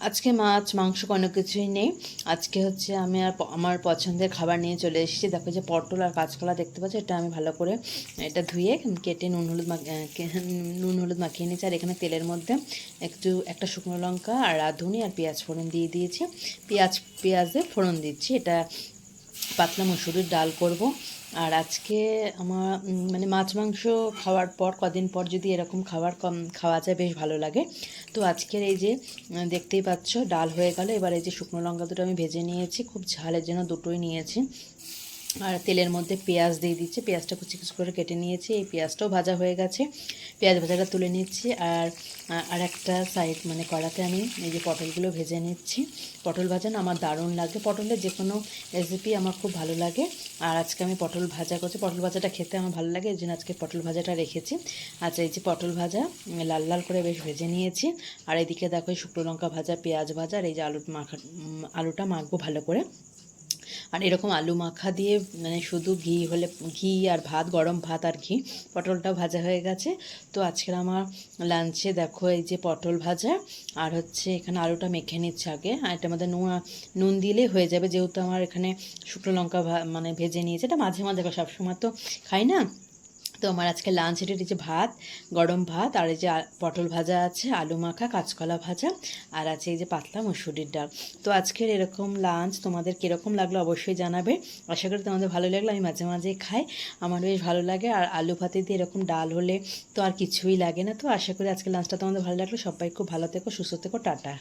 আজকে মাছ মাংস কোনো কিছুই নেই। আজকে হচ্ছে আমি আর আমার পছন্দের খাবার নিয়ে চলে এসেছি। দেখো যে পটল আর কাঁচকলা দেখতে পাচ্ছি এটা আমি ভালো করে এটা ধুয়ে কেটে নুন হলুদ আহ, নুন হলুদ মাখিয়ে নিয়েছি। আর এখানে তেলের মধ্যে একটু একটা শুকনো লঙ্কা আর রাঁধুনি আর পেঁয়াজ ফোড়ন দিয়ে দিয়েছি। পেঁয়াজ পেঁয়াজে ফোড়ন দিচ্ছি। এটা পাতলা মুসুরির ডাল করব। আর আজকে আমার মানে মাছ মাংস খাওয়ার পর, কদিন পর যদি এরকম খাবার কম খাওয়া যায়, বেশ ভালো লাগে। তো আজকের এই যে দেখতেই পাচ্ছ, ডাল হয়ে গেল। এবার এই যে শুকনো লঙ্কা দুটো আমি ভেজে নিয়েছি। খুব ঝালের জন্য দুটোই নিয়েছি। আর তেলের মধ্যে পেঁয়াজ দিয়ে দিচ্ছি। পেঁয়াজটা কুচি কুচি করে কেটে নিয়েছি। এই পেঁয়াজটাও ভাজা হয়ে গেছে। পেঁয়াজ ভাজাটা তুলে নিচ্ছি আর আর একটা সাইড মানে কড়াতে আমি এই যে পটলগুলো ভেজে নিচ্ছি। পটল ভাজা না আমার দারুণ লাগে। পটলের যে কোনো রেসিপি আমার খুব ভালো লাগে। আর আজকে আমি পটল ভাজা করছি। পটল ভাজাটা খেতে আমার ভালো লাগে, এই জন্য আজকে পটল ভাজাটা রেখেছি। আচ্ছা এই যে পটল ভাজা লাল লাল করে বেশ ভেজে নিয়েছি। আর এদিকে দেখো শুকনো লঙ্কা ভাজা, পেঁয়াজ ভাজা আর এই যে আলু মাখা আলুটা মাখবো ভালো করে। আর এরকম আলু মাখা দিয়ে মানে শুধু ঘি হলে, ঘি আর ভাত, গরম ভাত আর ঘি পটলটা ভাজা হয়ে গেছে। তো আজকের আমার লাঞ্চে দেখো এই যে পটল ভাজা, আর হচ্ছে এখানে আলুটা মেখে নিচ্ছে আগে। আর এটা আমাদের নুন নুন দিলেই হয়ে যাবে, যেহেতু আমার এখানে শুকনো লঙ্কা মানে ভেজে নিয়েছে। এটা মাঝে মাঝে সবসময় তো খাই না। তো আমার আজকে লাঞ্চ এই যে ভাত, গরম ভাত, আর এই যে পটল ভাজা আছে, আলু মাখা, কাঁচকলা ভাজা, আর আছে এই যে পাতলা মসুরির ডাল। তো আজকের এরকম লাঞ্চ তোমাদের কীরকম লাগল অবশ্যই জানাবে। আশা করি তোমাদের ভালো লাগল, আমি মাঝে মাঝে খাই। আমার বেশ ভালো লাগে, আর আলু ভাতে দিয়ে এরকম ডাল হলে তো আর কিছুই লাগে না। তো আশা করি আজকে লাঞ্চটা তোমাদের ভালো লাগল। সবাই খুব ভালো থেকো, সুস্থ থেকো, টাটা।